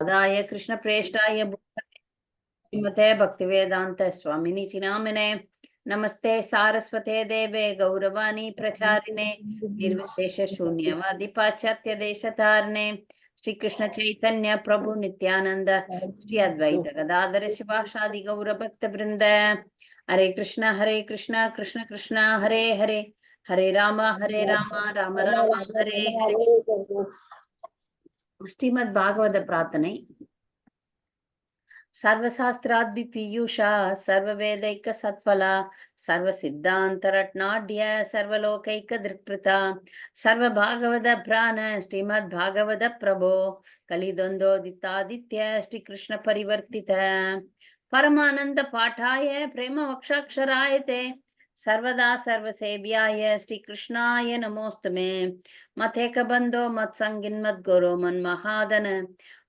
आदाय कृष्णप्रेष्ठाय श्रीमते भक्तिवेदान्त स्वामिनिति नामिने नमस्ते सारस्वते देवे गौरवाणी प्रचारिणे निर्विशेष शून्यवादि पाश्चात्य देशतारिणे श्री कृष्ण चैतन्य प्रभु नित्यानंद श्री अद्वैत गदाधर शिवाशादि गौर भक्त वृंद हरे कृष्ण हरे कृष्ण कृष्ण कृष्ण, हरे हरे हरे राम हरे राम राम राम, हरे हरे। ஸ்ரீமத் பாகவத பிரார்த்தனை. சர்வசாஸ்திராத்பி பீயூஷா சர்வவேதைக்க சத்வலா சர்வ சித்தாந்த ரட்நாட்ய சர்வலோகைக்க திருக்பிருதா சர்வ பாகவத பிராண ஸ்ரீமத் பாகவத பிரபோ கலிதொந்தோதித்தாதித்ய ஸ்ரீ கிருஷ்ண பரிவர்த்தித. பரமானந்த பாட்டாய பிரேம வக்ஷாட்சராய தே ಸರ್ವದಾ ಸರ್ವಸೇವ್ಯಾಯ ಶ್ರೀ ಕೃಷ್ಣಾಯ ನಮೋಸ್ತುಮೆ ಮಥೇಕ ಬಂಧೋ ಮತ್ ಸಂಗಿನ್ ಮದ್ಗುರು ಮನ್ಮಹಾದನ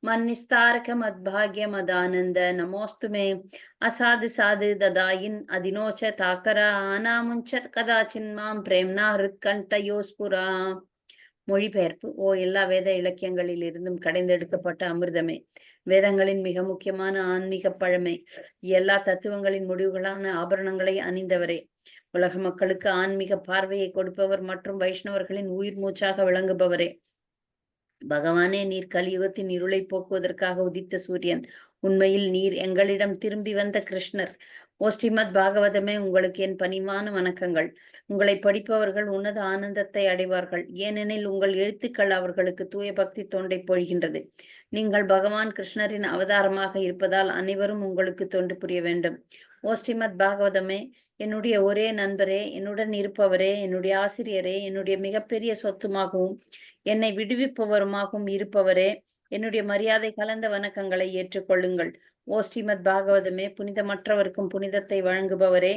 ಮನ್ನಿಸ್ತಾರಕ ಮದ್ಭಾಗ್ಯ ಮದಾನಂದ ನಮೋಸ್ತುಮೆ ಅಸಾಧು ಸಾಧು ದದಾಯಿನ್ ಅದಿನೋಚ ತಾಕರ ಅನಾಮುಂಚ ಕದಾಚಿನ್ ಮಾಂ ಪ್ರೇಮ್ನಾ ಹೃತ್ಕಂಠಯೋ ಸ್ಫುರ மொழிபெயர்ப்பு ஓ எல்லா வேத இலக்கியங்களில் இருந்தும் கடைந்தெடுக்கப்பட்ட அமிர்தமே வேதங்களின் மிக முக்கியமான ஆன்மீக பழமை. எல்லா தத்துவங்களின் முடிவுகளான ஆபரணங்களை அணிந்தவரே. உலக மக்களுக்கு ஆன்மீக பார்வையை கொடுப்பவர் மற்றும் வைஷ்ணவர்களின் உயிர் மூச்சாக விளங்குபவரே. பகவானே நீர் கலியுகத்தின் இருளை போக்குவதற்காக உதித்த சூரியன். உண்மையில் நீர் எங்களிடம் திரும்பி வந்த கிருஷ்ணர். ஓ ஸ்ரீமத் பாகவதமே உங்களுக்கு என் பணிவான வணக்கங்கள். உங்களை படிப்பவர்கள் உன்னத ஆனந்தத்தை அடைவார்கள். ஏனெனில் உங்கள் எழுத்துக்கள் அவர்களுக்கு தூய பக்தி தொண்டை பொழிகின்றது நீங்கள் பகவான் கிருஷ்ணரின் அவதாரமாக இருப்பதால் அனைவரும் உங்களுக்கு தொண்டு புரிய வேண்டும். ஓ ஸ்ரீமத் பாகவதமே என்னுடைய ஒரே நண்பரே என்னுடன் இருப்பவரே என்னுடைய ஆசிரியரே என்னுடைய மிகப்பெரிய சொத்துமாகவும் என்னை விடுவிப்பவருமாகவும் இருப்பவரே என்னுடைய மரியாதை கலந்த வணக்கங்களை ஏற்றுக்கொள்ளுங்கள் ஓ ஸ்ரீமத் பாகவதமே புனிதமற்றவருக்கும் புனிதத்தை வழங்குபவரே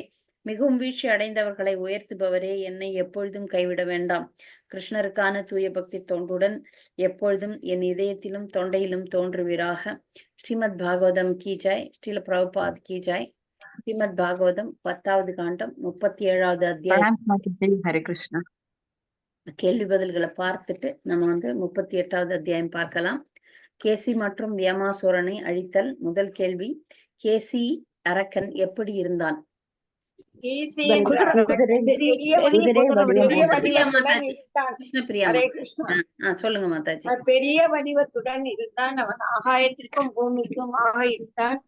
மிகவும் வீழ்ச்சி அடைந்தவர்களை உயர்த்துபவரே என்னை எப்பொழுதும் கைவிட வேண்டாம். கிருஷ்ணருக்கான தூய பக்தி தோன்றுடன் எப்பொழுதும் என் இதயத்திலும் தொண்டையிலும் தோன்றுவீராக. ஸ்ரீமத் பாகவதம் கி ஜாய் ஸ்ரீல பிரபுபாத் கி ஜாய். ஸ்ரீமத் பாகவதம் பத்தாவது காண்டம் முப்பத்தி ஏழாவது அத்தியாயம் ஹரே கிருஷ்ணா. கேள்வி பதில்களை பார்த்துட்டு நம்ம வந்து முப்பத்தி எட்டாவது அத்தியாயம் பார்க்கலாம். கேசி மற்றும் வியமாசுரனை அழித்தல் முதல் கேள்வி. கேசி அரக்கன் எப்படி இருந்தான்? சொல்லுங்க மாதாஜி பெரிய வடிவத்துடன் இருந்தான் அவன் ஆகாயத்திற்கும் பூமிக்கும் ஆக இருந்தான்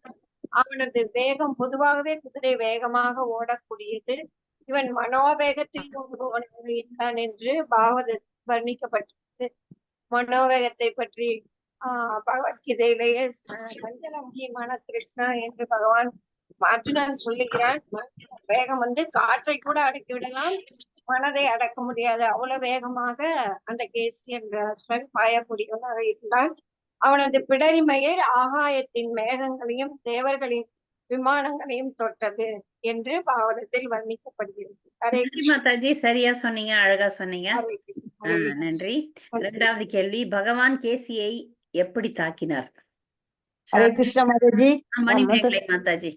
அவனது வேகம் பொதுவாகவே குதிரை வேகமாக ஓடக்கூடியது இவன் மனோவேகத்தில் ஓடுபவனாக இருந்தான் என்று பாகவத வர்ணிக்கப்பட்டது மனோவேகத்தை பற்றி ஆஹ் பகவத்கீதையிலேயே ச- சஞ்சலமுகியமான கிருஷ்ணா என்று பகவான் அர்ஜுனன் சொல்லுகிறான் வேகம் வந்து காற்றை கூட அடக்கி விடலாம் மனதை அடக்க முடியாது. அவ்வளவு வேகமாக அந்த கேசி என்ற அசுரன் பாயக்கூடியவனாக இருந்தான். அவனது பிடரிமையில் ஆகாயத்தின் மேகங்களையும் தேவர்களின் விமானங்களையும் தொட்டது என்று பாவனத்தில் வர்ணிக்கப்படுகிறது. மாதாஜி சரியா சொன்னீங்க அழகா சொன்னீங்க. நன்றி. இரண்டாவது கேள்வி பகவான் கேசியை எப்படி தாக்கினார்? ஹரே கிருஷ்ண மாதாஜி. மாதாஜி.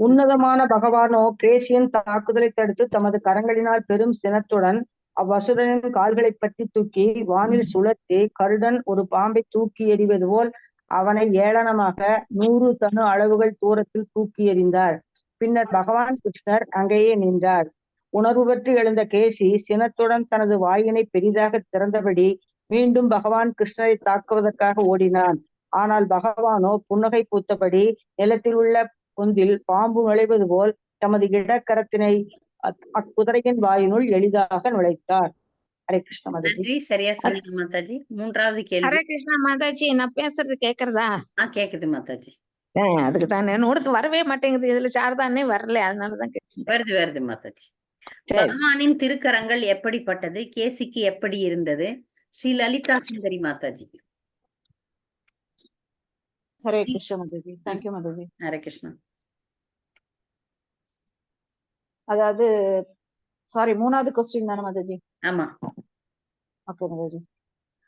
உன்னதமான பகவானோ கேசியின் தாக்குதலை தடுத்து தமது கரங்களினால் பெரும் சினத்துடன் அவ்வசுரனின் கால்களை பற்றி தூக்கி வானில் சுழற்றி கருடன் ஒரு பாம்பை தூக்கி எறிவது போல் அவனை ஏளனமாக நூறு தனு அளவுகள் தூரத்தில் தூக்கி எறிந்தார். பின்னர் பகவான் கிருஷ்ணர் அங்கேயே நின்றார். உணர்வு பற்றி எழுந்த கேசி சினத்துடன் தனது வாயினை பெரிதாக திறந்தபடி மீண்டும் பகவான் கிருஷ்ணரை தாக்குவதற்காக ஓடினான். ஆனால் பகவானோ புன்னகை பூத்தபடி நிலத்தில் உள்ள பொந்தில் பாம்பு நுழைவது போல் தமது இடக்கரத்தினை அக்- அக்குதிரையின் வாயினுள் எளிதாக நுழைத்தார். ஹரே கிருஷ்ண மாதாஜி. சரியா சொன்னீங்க மாதாஜி. மூன்றாவது கேள்வி. ஹரே கிருஷ்ணா மாதாஜி நான் பேசுறது கேக்குறதா? ஆ கேக்குது மாதாஜி. ஆஹ் அதுக்கு தானே நோடுக்கு வரவே மாட்டேங்குது. இதுல சாரதானே வரல அதனாலதான் வருது வருது மாதாஜி. பகவானின் திருக்கரங்கள் எப்படிப்பட்டது? கேசிக்கு எப்படி இருந்தது? ஸ்ரீ லலிதா சுந்தரி மாதாஜி. ஹரே கிருஷ்ண மாதாஜி தேங்க்யூ மாதாஜி ஹரே கிருஷ்ணா அதாவது சாரி மூணாவது கொஸ்டின் தானே மாதாஜி ஆமா. ஓகே மாதாஜி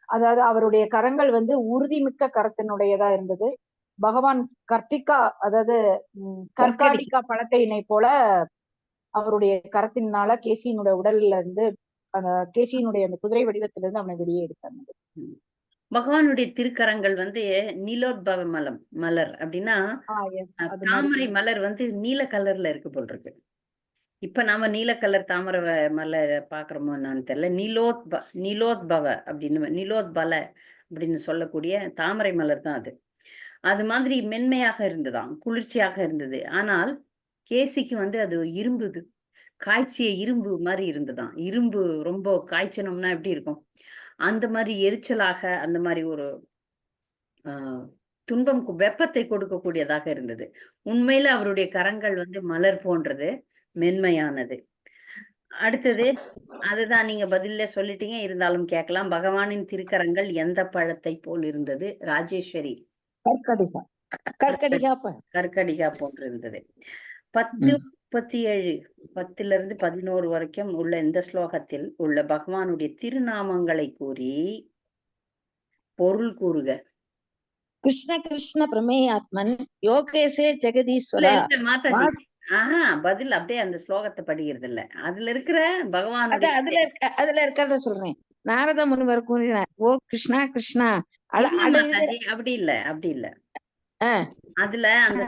அதாவது அவருடைய கரங்கள் வந்து உறுதிமிக்க கரத்தினுடையதா இருந்தது. பகவான் கர்த்திகா அதாவது ம், கற்காடிக்கா பழத்தையினை போல அவருடைய கரத்தினால கேசியினுடைய உடல்ல இருந்து அந்த கேசியினுடைய அந்த குதிரை வடிவத்திலிருந்து அவனை வெளியே எடுத்தாங்க பகவானுடைய திருக்கரங்கள் வந்து நீலோத்பவ மலம் மலர் அப்படின்னா தாமரை மலர் வந்து நீல கலர்ல இருக்கு போல் இருக்கு இப்ப நாம நீல கலர் தாமரை மலர் பாக்குறோமோ என்னன்னு தெரியல நீலோத்ப நீலோத்பவ அப்படின்னு நீலோத்பல அப்படின்னு சொல்லக்கூடிய தாமரை மலர் தான் அது. அது மாதிரி மென்மையாக இருந்ததாம் குளிர்ச்சியாக இருந்தது. ஆனால் கேசிக்கு வந்து அது இரும்புது காய்ச்சிய இரும்பு மாதிரி இருந்ததாம். இரும்பு ரொம்ப காய்ச்சனம்னா எப்படி இருக்கும்? அந்த மாதிரி எரிச்சலாக அந்த மாதிரி ஒரு ஆஹ் துன்பம் வெப்பத்தை கொடுக்கக்கூடியதாக இருந்தது. உண்மையில அவருடைய கரங்கள் வந்து மலர் போன்றது மென்மையானது. அடுத்தது அதுதான் நீங்க பதில்ல சொல்லிட்டீங்க இருந்தாலும் கேட்கலாம். பகவானின் திருக்கரங்கள் எந்த பழத்தை போல் இருந்தது? ராஜேஸ்வரி. கற்கடிகா. கற்கடிகா போன்று இருந்தது பத்து. முப்பத்தி ஏழு பத்துல இருந்து பதினோரு வரைக்கும் உள்ள இந்த ஸ்லோகத்தில் உள்ள பகவானுடைய திருநாமங்களை கூறி பொருள் கூறுக. கிருஷ்ண கிருஷ்ண பிரமேயாத்மன் யோகேசே ஜெகதீஸ்வரா. மாதாஜி. ஆஹா பதில் அப்படியே அந்த ஸ்லோகத்தை படிக்கிறது இல்ல அதுல இருக்கிற அத பகவானுடைய அதுல இருக்க அதுல இருக்கிறத சொல்றேன். நாரத முனிவர் கூறினார் ஓ கிருஷ்ணா கிருஷ்ணா. அப்படி இல்ல அப்படி இல்ல. அதுல அந்த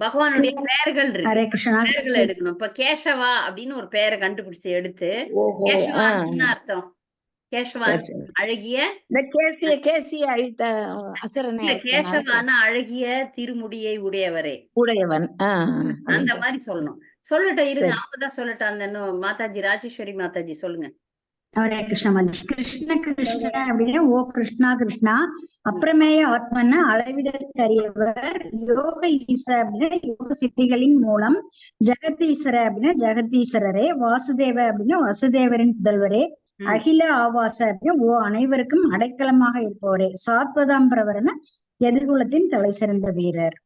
பகவானுடைய பெயர்கள் இருக்கு. ஹரே கிருஷ்ணா பெயர்களை எடுக்கணும். இப்ப கேசவா அப்படின்னு ஒரு பெயரை கண்டுபிடிச்சு எடுத்து கேசவா அர்த்தம்? கேசவா. அழகிய கேசிய கேசிய கேசவான அழகிய திருமுடியை உடையவரே. உடையவன். அந்த மாதிரி சொல்லணும். சொல்லட்டும் இருங்க. சரி. அவங்கதான் சொல்லட்டும். அந்த இன்னும் மாதாஜி ராஜேஸ்வரி மாதாஜி சொல்லுங்க. ஹரே கிருஷ்ணா கிருஷ்ண கிருஷ்ண அப்படின்னு ஓ கிருஷ்ணா கிருஷ்ணா. அப்புறமேய ஆத்மன அளவிடற்கரியவர் யோக ஈச அப்படின்னா யோக சித்திகளின் மூலம். ஜெகதீஸ்வர அப்படின்னா ஜெகதீஸ்வரரே வாசுதேவ அப்படின்னா வசுதேவரின் புதல்வரே. அகில ஆவாச அப்படின்னா ஓ அனைவருக்கும் அடைக்கலமாக இருப்பவரே. சாத்வதாம்பிரவரன எதிர்குலத்தின் தலை சிறந்த வீரர்.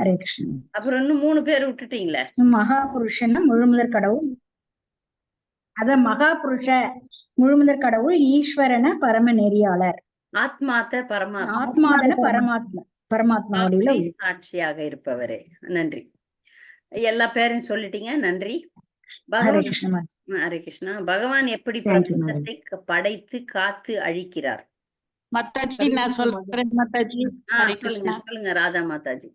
ஹரே கிருஷ்ணா. அப்புறம் இன்னும் மூணு பேர் விட்டுட்டீங்களே? மகாபுருஷன் முழுமுதற் கடவுள் அத மகாபுருஷ முழுமுதற் கடவுள் ஈஸ்வரன பரம நெறியாளர் ஆத்மாத்த பரமாத்மா. ஆத்மாதன பரமாத்மா பரமாத்மா வடிவில ஆத்மை சாட்சியாக இருப்பவரே. நன்றி. எல்லா பேரையும் சொல்லிட்டீங்க. நன்றி. ஹரே பகவான் கிருஷ்ண ஹரே கிருஷ்ணா. பகவான் எப்படி. பிரபஞ்சத்தை படைத்து காத்து அழிக்கிறார்? மாதாஜி நான் சொல்றேன் மாதாஜி சொல்லுங்க ராதா மாதாஜி.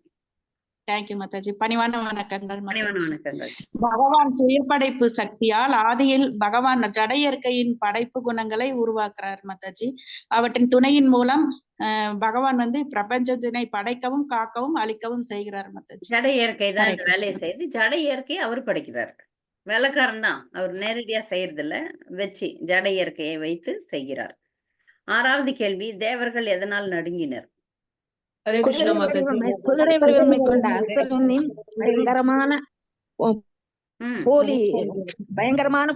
தேங்க்யூ மாதாஜி பணிவான வணக்கங்கள் பகவான் சுயப்படைப்பு சக்தியால் ஆதியில் பகவான் ஜட இயற்கையின் படைப்பு குணங்களை உருவாக்குறார் மாதாஜி அவற்றின் துணையின் மூலம் பகவான் வந்து பிரபஞ்சத்தினை படைக்கவும் காக்கவும் அழிக்கவும் செய்கிறார் மாதாஜி ஜட இயற்கை தான் வேலையை. செய்யுது ஜட இயற்கையை அவர் படைக்கிறார். வேலைக்காரன் தான். அவர் நேரடியா செய்யறது இல்ல வச்சு ஜட இயற்கையை வைத்து செய்கிறார். ஆறாவது கேள்வி தேவர்கள் எதனால் நடுங்கினர்? ஹரே கிருஷ்ணா குதிரை வடிவமை கொண்ட அசுரனின் பயங்கரமான போலி பயங்கரமான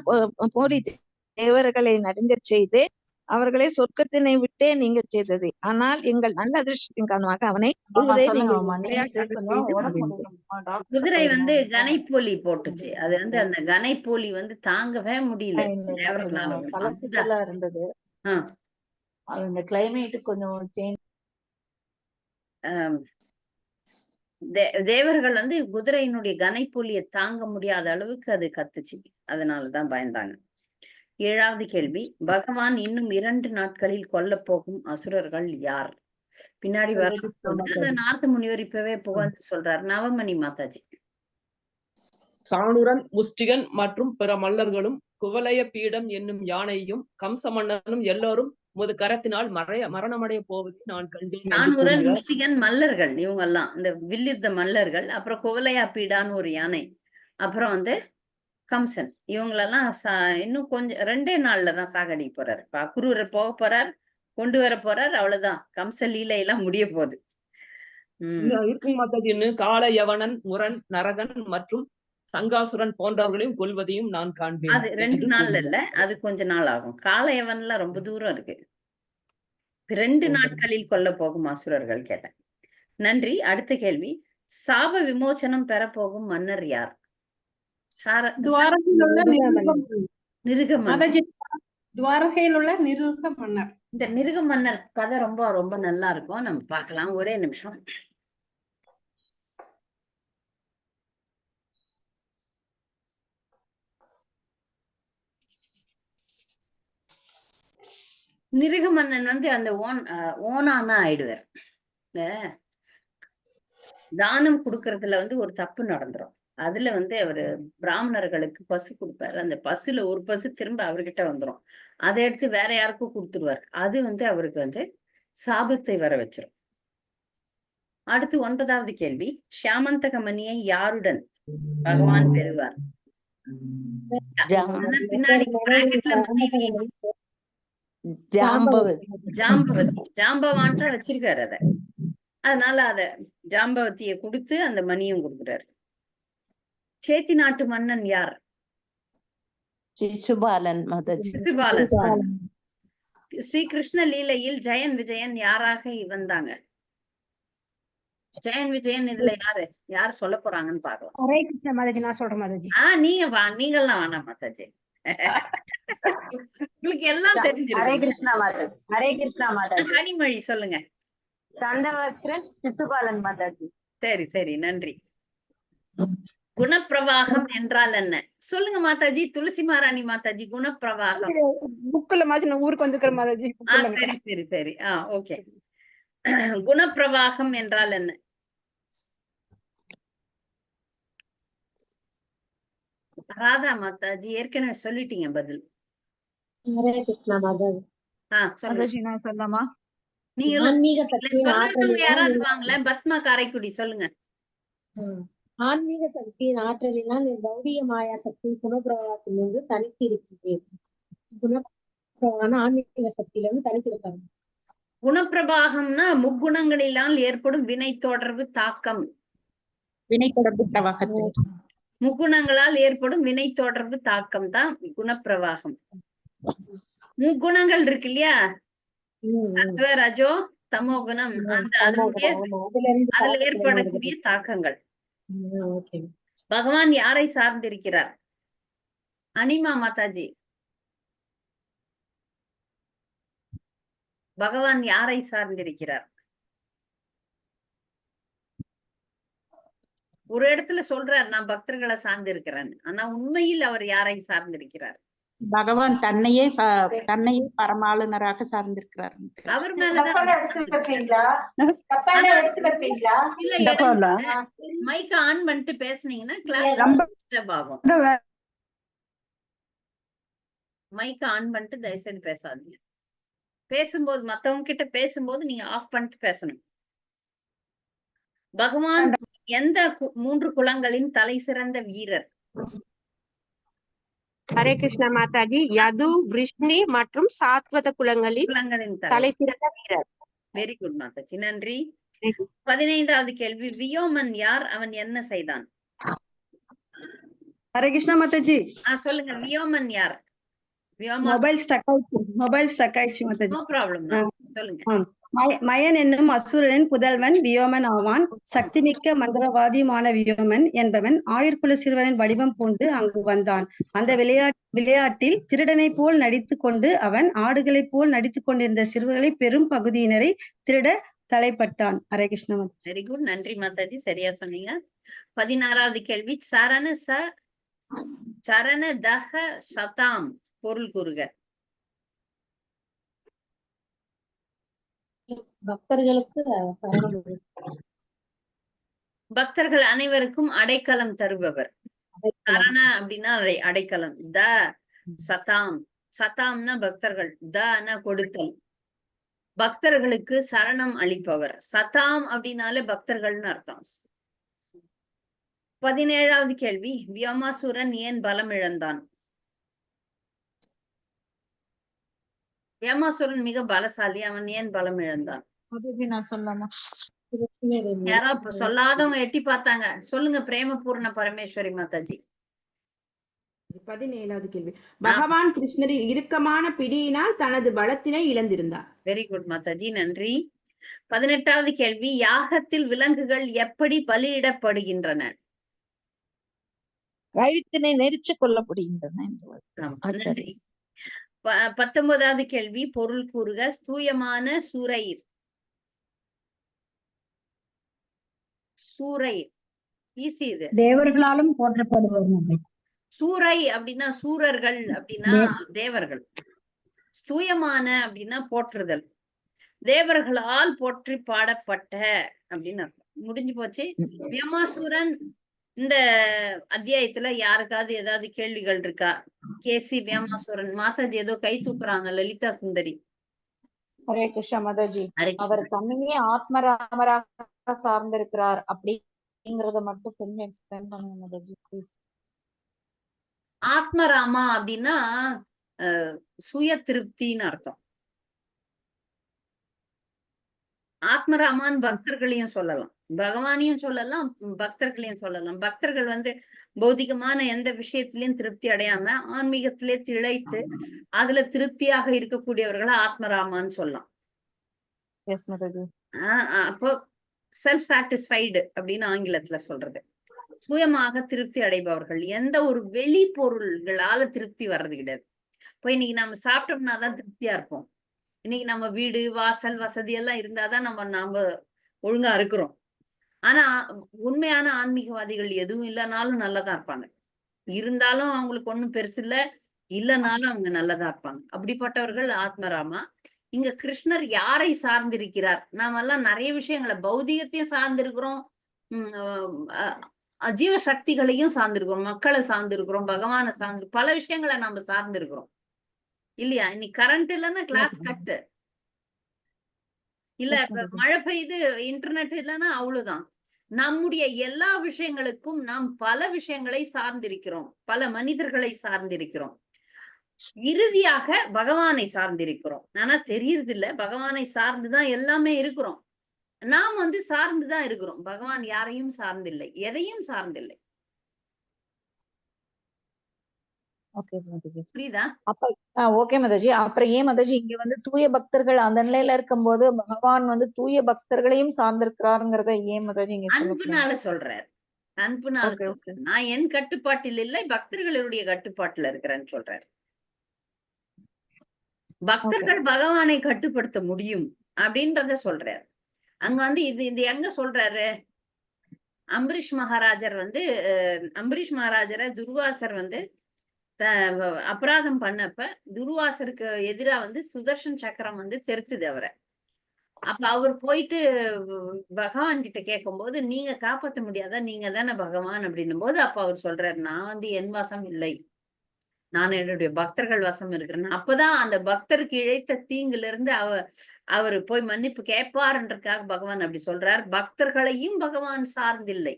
போலி தேவர்களை நடுங்கச் செய்து அவர்களை சொர்க்கத்தினை விட்டே நீங்க செய்தது. ஆனால் எங்கள் நல்ல அதிர்ஷ்டத்தின் காரணமாக அவனை குதிரை வந்து கனைப்போலி போட்டுச்சு. அது வந்து அந்த கனைப்போலி வந்து தாங்கவே முடியல. தேவர்களால இருந்தது. இந்த கிளைமேட் கொஞ்சம் சேஞ்ச் தேவர்கள் வந்து குதிரையினுடைய கனைப்பொலியை தாங்க முடியாத அளவுக்கு அது கத்துச்சு. அதனாலதான் பயந்தாங்க. ஏழாவது கேள்வி பகவான் இன்னும் இரண்டு நாட்களில் கொல்லப் போகும் அசுரர்கள் யார்? பின்னாடி வர அந்த நார்த்த முனிவர் இப்பவே புகழ்ந்து சொல்றாரு நவமணி மாதாஜி. சாணுரன் முஷ்டிகன் மற்றும் பிற மல்லர்களும் குவலய பீடம் என்னும் யானையும் கம்ச மன்னனும் எல்லோரும் முது கரத்தினால் மறைய மரணமடைய போவதை நான் கண்டேன் கூறுகிறார். முஷ்டிகன் மல்லர்கள் இவங்க எல்லாம் இந்த வில்யுத்த மல்லர்கள் அப்புறம் குவலையா பீடான்னு ஒரு யானை அப்புறம் வந்து கம்சன் இவங்களெல்லாம் இன்னும் கொஞ்சம் ரெண்டே நாள்ல தான் சாகடிக்க போறாரு. அக்ரூரர் போக போறார் கொண்டு வர போறார் அவ்வளவுதான். கம்ச லீலையெல்லாம் முடிய போகுது. இருக்கு மாதாஜின்னு கால யவனன் முரண் நரகன் மற்றும் சங்காசுரன் போன்றவர்களையும் கொல்வதையும் நான் காண்பேன். அது ரெண்டு நாள்ல. இல்ல அது கொஞ்ச நாள் ஆகும். காளையவன்லாம் ரொம்ப தூரம் இருக்கு. ரெண்டு. நாட்களில் கொல்ல போகும் அசுரர்கள் கேட்டேன். நன்றி. அடுத்த கேள்வி. சாப விமோசனம் பெறப்போகும் மன்னர் யார்? சார துவாரகையில் உள்ள நிருக துவாரகையில் உள்ள நிருக மன்னர். இந்த நிருக மன்னர் கதை ரொம்ப ரொம்ப நல்லா இருக்கும். நம்ம பார்க்கலாம். ஒரே நிமிஷம். நிருக மன்னன் வந்து அந்த ஓன் ஓனானா ஆயிடுவார். இந்த தானம் கொடுக்கறதுல வந்து ஒரு தப்பு நடந்துரும். அதுல வந்து அவரு பிராமணர்களுக்கு பசு கொடுப்பாரு. அந்த பசுல ஒரு பசு திரும்ப அவர்கிட்ட வந்துரும். அதை எடுத்து வேற யாருக்கும் கொடுத்துருவார். அது வந்து அவருக்கு வந்து சாபத்தை வர வச்சிரும். அடுத்து ஒன்பதாவது கேள்வி. ஷியாமந்தக மணியை யாருடன் பகவான் பெறுவார்? பின்னாடி ஜாம்பவதி ஜாம்பவதி ஜாம்பவான்டா வச்சிருக்காரு அத. அதனால அத ஜாம்பவதிய கொடுத்து அந்த மணியும் கொடுக்குறாரு. சேத்தி நாட்டு மன்னன் யார்? சிசுபாலன் மாதாஜி சிசுபாலன். ஸ்ரீ கிருஷ்ண லீலையில் ஜெயன் விஜயன் யாராக வந்தாங்க ஜெயன் விஜயன் இதுல யாரு? யார் சொல்ல போறாங்கன்னு பாக்கலாம் ஹரே கிருஷ்ண மாதாஜி நான் சொல்றேன் மாதாஜி ஆஹ் நீங்க வா நீங்கெல்லாம் வேணாம் மாதாஜி உங்களுக்கு எல்லாம் ஹரே தெரிஞ்சிருக்கு கிருஷ்ணா மாதாஜி ஹரே கிருஷ்ணா மாதாஜி கனிமொழி சொல்லுங்க. தண்டவக்ரன் சிசுபாலன் மாதாஜி. சரி சரி. நன்றி. குணப்பிரவாகம் என்றால் என்ன? சொல்லுங்க மாதாஜி. துளசி மாராணி மாதாஜி குணப்பிரவாகம். புக்குல மாதிரி நான் ஊருக்கு வந்துக்கிற மாதாஜி சரி சரி சரி. ஆ ஓகே. குணப்பிரவாகம் என்றால் என்ன? ராதா மாதாஜி ஏற்கனவே சொல்லிட்டீங்க பதில். சொல்லலாமா? நீங்க யாராவது வாங்கல பத்மா காரைக்குடி சொல்லுங்க. ஆன்மீக சக்தியின் ஆற்றலினால் என் பௌதிக மாயா சக்தி குணப்பிரவாகத்திலிருந்து தனித்து இருக்கிறேன் குணப்பிரவான ஆன்மீக சக்தியிலிருந்து தனித்திருக்காங்க குணப்பிரவாகம்னா முக்குணங்களினால் ஏற்படும் வினை தொடர்பு தாக்கம். வினை தொடர்பு பிரவாகத்தில் முக்குணங்களால் ஏற்படும் வினை தொடர்பு தாக்கம் தான் குணப்பிரவாகம். முக்குணங்கள் இருக்கு இல்லையா. சத்வ ரஜோ தமோ குணம் அந்த அதனுடைய அதுல ஏற்படக்கூடிய தாக்கங்கள். பகவான் யாரை சார்ந்திருக்கிறார்? அனிமா மாதாஜி. பகவான் யாரை சார்ந்திருக்கிறார்? ஒரு இடத்துல சொல்றார் நான் பக்தர்களை சார்ந்திருக்கிறேன். ஆனா உண்மையில் அவர் யாரை சார்ந்திருக்கிறார்? பகவான் தன்னையே தன்னையே பரமாளுநராக சார்ந்திருக்கிறார். அவர் மைக்க ஆன் பண்ணிட்டு பேசுனீங்கன்னா கிளாஸ் ரொம்ப- டிஸ்டர்ப் ஆகும். மைக்க ஆன் பண்ணிட்டு தயவுசெய்து பேசாதீங்க. பேசும்போது மத்தவங்க கிட்ட பேசும்போது நீங்க ஆஃப் பண்ணிட்டு பேசணும். பகவான் எந்த கு- மூன்று குலங்களின் தலை சிறந்த வீரர்? ஹரே கிருஷ்ண மாதாஜி. யது விஷ்ணி மற்றும் சாத்வத குலங்களில் குலங்களின் தலை. சிறந்த வீரர். Very good Mataji. நன்றி. பதினைந்தாவது கேள்வி. வியோமன் யார்? அவன் என்ன செய்தான்? ஹரே கிருஷ்ணா மாதாஜி. ஆ சொல்லுங்க. வியோமன் யார்? மொபைல் ஸ்டக் ஆயிடுச்சு. மொபைல் ஸ்டக் ஆயிடுச்சு மாதாஜி. நோ ப்ராப்ளம் சொல்லுங்க. மயன் என்னும் அசுரனின் புதல்வன் வியோமன் ஆவான். சக்திமிக்க மந்திரவாதியுமான வியோமன் என்பவன் ஆயிர்குல சிறுவனின் வடிவம் பூண்டு அங்கு வந்தான். அந்த விளையாட்டு விளையாட்டில் திருடனைப் போல் நடித்துக் கொண்டு அவன் ஆடுகளைப் போல் நடித்துக் கொண்டிருந்த சிறுவர்களை பெரும் பகுதியினரை திருட தலைப்பட்டான். ஹரே கிருஷ்ணா வெரி குட் நன்றி மாதாஜி. சரியா சொன்னீங்க. பதினாறாவது கேள்வி. சரண ச சரண தக சதாம் பொருள் கூறுக. பக்தர்களுக்கு பக்தர்கள் அனைவருக்கும் அடைக்கலம் தருபவர். சரண அப்படின்னா அடை- அடைக்கலம். த சதாம். சதாம்னா பக்தர்கள். தனா கொடுத்தல். பக்தர்களுக்கு சரணம் அளிப்பவர். சதாம் அப்படின்னாலே பக்தர்கள்னு அர்த்தம். பதினேழாவது கேள்வி. வியோமாசுரன் ஏன் பலம் இழந்தான்? வியோமாசுரன் மிக பலசாலி அவன் ஏன் பலம் இழந்தான்? யாரோ சொல்லாதவங்க எட்டி பார்த்தாங்க. சொல்லுங்க பிரேமபூர்ண பரமேஸ்வரி மாதாஜி. பதினேழாவது கேள்வி. பகவான் கிருஷ்ணரின் இறுக்கமான பிடியினால் தனது பலத்தினை இழந்திருந்தார். வெரி குட் மாதாஜி நன்றி. பதினெட்டாவது கேள்வி யாகத்தில் விலங்குகள் எப்படி பலியிடப்படுகின்றன? கழுத்தினை நெரிச்சு கொல்லப்படுகின்றன ப- பத்தொன்பதாவது கேள்வி பொருள் கூறுக தூயமான சூரைர் சூரை ஈஸி இது. தேவர்களாலும் போற்றப்படுபவர் மாதாஜி சூரை அப்படின்னா சூரர்கள் அப்படின்னா தேவர்கள். ஸ்தூயமான அப்படின்னா போற்றுதல். தேவர்களால் போற்றி பாடப்பட்ட அப்படின்னு முடிஞ்சு போச்சு. வியமாசூரன் இந்த அத்தியாயத்துல யாருக்காவது ஏதாவது கேள்விகள் இருக்கா? கேசி வியமாசூரன் மாதாஜி ஏதோ கை தூக்குறாங்க லலிதா சுந்தரி. ஹரே கிருஷ்ணா மாதாஜி. அவர். தன்னையே ஆத்மராமராக சார்ந்திருக்கிறார் அப்படிங்கறத மட்டும் கொஞ்சம் எக்ஸ்பிளைன் பண்ணுங்க மாதாஜி ப்ளீஸ் ஆத்மராமா அப்படின்னா சுய திருப்தின்னு அர்த்தம். ஆத்மராமான் பக்தர்களையும் சொல்லலாம். பகவானையும் சொல்லலாம் பக்தர்களையும் சொல்லலாம். பக்தர்கள் வந்து பௌதிகமான எந்த விஷயத்திலையும் திருப்தி அடையாம ஆன்மீகத்திலே திளைத்து அதுல திருப்தியாக இருக்கக்கூடியவர்களை ஆத்மராமான்னு சொல்லலாம். அப்போ செல்ஃப் சாட்டிஸ்ஃபைடு அப்படின்னு ஆங்கிலத்துல சொல்றது. சுயமாக திருப்தி அடைபவர்கள். எந்த ஒரு வெளி பொருள்களால திருப்தி வர்றது கிடையாது. இப்போ இன்னைக்கு நம்ம சாப்பிட்டோம்னா தான் திருப்தியா இருப்போம். இன்னைக்கு நம்ம வீடு வாசல் வசதி எல்லாம் இருந்தாதான் நம்ம நாம ஒழுங்கா இருக்கிறோம். ஆனா உண்மையான ஆன்மீகவாதிகள் எதுவும் இல்லைனாலும் நல்லதா இருப்பாங்க. இருந்தாலும் அவங்களுக்கு ஒண்ணும் பெருசு இல்ல. இல்லைனாலும் அவங்க நல்லதா இருப்பாங்க. அப்படிப்பட்டவர்கள் ஆத்மராமா. இங்க கிருஷ்ணர் யாரை சார்ந்திருக்கிறார்? நாமெல்லாம் நிறைய விஷயங்களை பௌதிகத்தையும் சார்ந்திருக்கிறோம். உம் அஹ் அஹ் ஜீவ சக்திகளையும் சார்ந்திருக்கிறோம். மக்களை சார்ந்திருக்கிறோம். பகவானை சார்ந்து பல விஷயங்களை நம்ம சார்ந்திருக்கிறோம். இல்லையா? இன்னைக்கு கரண்ட் இல்லைன்னா கிளாஸ் கட்டு இல்ல. மழை பெய்யுது இன்டர்நெட் இல்லைன்னா அவ்வளவுதான். நம்முடைய எல்லா விஷயங்களுக்கும் நாம் பல விஷயங்களை சார்ந்திருக்கிறோம். பல மனிதர்களை சார்ந்திருக்கிறோம். இறுதியாக பகவானை சார்ந்திருக்கிறோம். ஆனா தெரியறது இல்ல பகவானை சார்ந்துதான் எல்லாமே இருக்கிறோம். நாம் வந்து சார்ந்துதான் இருக்கிறோம். பகவான் யாரையும் சார்ந்தில்லை. எதையும் சார்ந்தில்லை. ஓகே மாதாஜி புரியுதா? அப்ப ஓகே மாதாஜி அப்புறம் ஏன் மாதாஜி இங்க வந்து தூய பக்தர்கள் அந்த நிலையில இருக்கும்போது பகவான் வந்து தூய பக்தர்களையும் சார்ந்திருக்கிறாருங்கிறத ஏன் மாதாஜி இங்க அன்புனால சொல்றார். அன்புனால நான் என் கட்டுப்பாட்டில் இல்லை பக்தர்களுடைய கட்டுப்பாட்டுல இருக்கிறேன்னு சொல்றார். பக்தர்கள் பகவானை கட்டுப்படுத்த முடியும் அப்படின்றத சொல்றார். அங்க வந்து இது இது எங்க சொல்றாரு? அம்பரீஷ் மகாராஜர் வந்து அம்பரீஷ் மகாராஜரை துர்வாசர் வந்து அபராதம் பண்ணப்ப துர்வாசருக்கு எதிரா வந்து சுதர்ஷன் சக்கரம் வந்து தெருத்துது அவரை. அப்ப அவர் போயிட்டு பகவான் கிட்ட கேட்கும்போது நீங்க காப்பாத்த முடியாதா? நீங்க தானே பகவான்? அப்படின்னும் போது அப்ப அவர் சொல்றாரு நான் வந்து என் வசம் இல்லை. நான் என்னுடைய பக்தர்கள் வசம் இருக்கிறேன். அப்பதான் அந்த பக்தருக்கு இழைத்த தீங்குல இருந்து அவ அவர் போய் மன்னிப்பு கேட்பாருன்றதுக்காக பகவான் அப்படி சொல்றார். பக்தர்களையும் பகவான் சார்ந்தில்லை.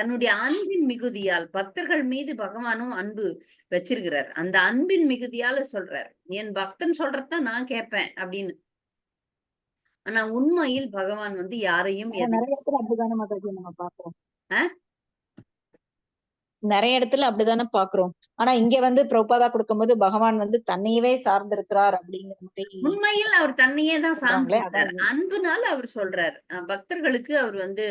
தன்னுடைய அன்பின் மிகுதியால் பக்தர்கள் மீது பகவானும் அன்பு வச்சிருக்கிறார். அந்த அன்பின் மிகுதியால சொல்றார் என் பக்தன் சொல்றதுதான் நான் கேட்பேன் அப்படின்னு. ஆனா உண்மையில் பகவான் வந்து யாரையும் நிறைய இடத்துல அப்படிதானே நம்ம பாக்குறோம்? நிறைய இடத்துல அப்படிதானே பாக்குறோம். ஆனா இங்க வந்து பிரபாதா கொடுக்கும்போது பகவான் வந்து தன்னையவே சார்ந்திருக்கிறார் அப்படிங்கிற மாதிரி உண்மையில் அவர் தன்னையே தான் சார்ந்திருக்கிறார். அன்புனால அவர் சொல்றார். பக்தர்களுக்கு அவர் வந்து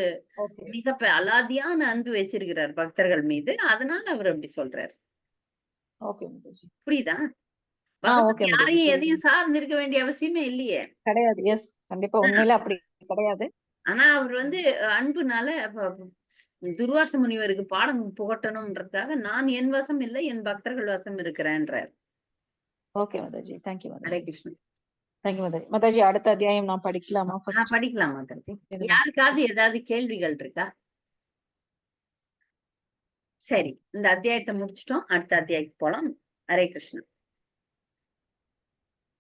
மிக அலாதியான அன்பு வச்சிருக்கிறார் பக்தர்கள் மீது. அதனால அவர் அப்படி சொல்றார். ஓகே புரியுதா? யாரையும். எதையும் சார்ந்து இருக்க வேண்டிய அவசியமே இல்லையே. கிடையாது. எஸ் கண்டிப்பா. உண்மையில அப்படி கிடையாது. ஆனா அவர் வந்து அன்புனால துர்வாச முனிவருக்கு பாடம் புகட்டணும்ன்றதுக்காக நான் என் வசம் இல்லை என் பக்தர்கள் வசம் இருக்கிறேன்றார். Okay Mataji. Thank you Hare Krishnan thank you Mataji. Mataji அடுத்த அத்தியாயம் நான் படிக்கலாமா? படிக்கலாம் மாதாஜி? யாருக்காவது ஏதாவது கேள்விகள் இருக்கா? சரி இந்த அத்தியாயத்தை முடிச்சிட்டோம். அடுத்த அத்தியாயத்துக்கு போலாம். ஹரே கிருஷ்ணன்